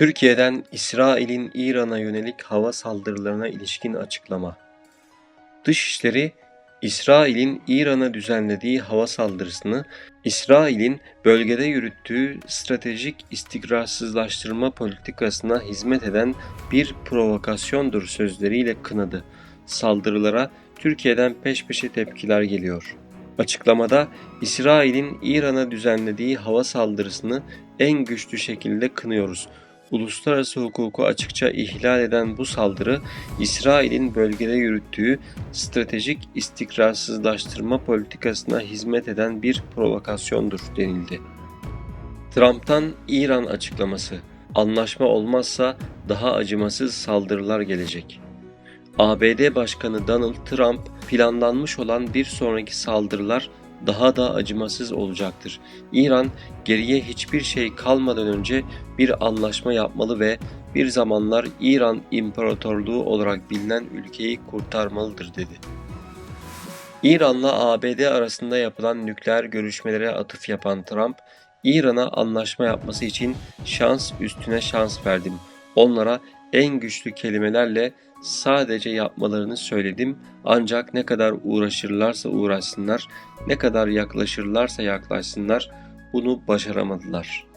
Türkiye'den İsrail'in İran'a yönelik hava saldırılarına ilişkin açıklama. Dışişleri, İsrail'in İran'a düzenlediği hava saldırısını, İsrail'in bölgede yürüttüğü stratejik istikrarsızlaştırma politikasına hizmet eden bir provokasyondur sözleriyle kınadı. Saldırılara Türkiye'den peş peşe tepkiler geliyor. Açıklamada İsrail'in İran'a düzenlediği hava saldırısını en güçlü şekilde kınıyoruz. Uluslararası hukuku açıkça ihlal eden bu saldırı, İsrail'in bölgede yürüttüğü stratejik istikrarsızlaştırma politikasına hizmet eden bir provokasyondur denildi. Trump'tan İran açıklaması. Anlaşma olmazsa daha acımasız saldırılar gelecek. ABD Başkanı Donald Trump planlanmış olan bir sonraki saldırılar daha da acımasız olacaktır. İran geriye hiçbir şey kalmadan önce bir anlaşma yapmalı ve bir zamanlar İran İmparatorluğu olarak bilinen ülkeyi kurtarmalıdır dedi. İran'la ABD arasında yapılan nükleer görüşmelere atıf yapan Trump, İran'a anlaşma yapması için şans üstüne şans verdim. Onlara en güçlü kelimelerle sadece yapmalarını söyledim ancak ne kadar uğraşırlarsa uğraşsınlar, ne kadar yaklaşırlarsa yaklaşsınlar bunu başaramadılar.''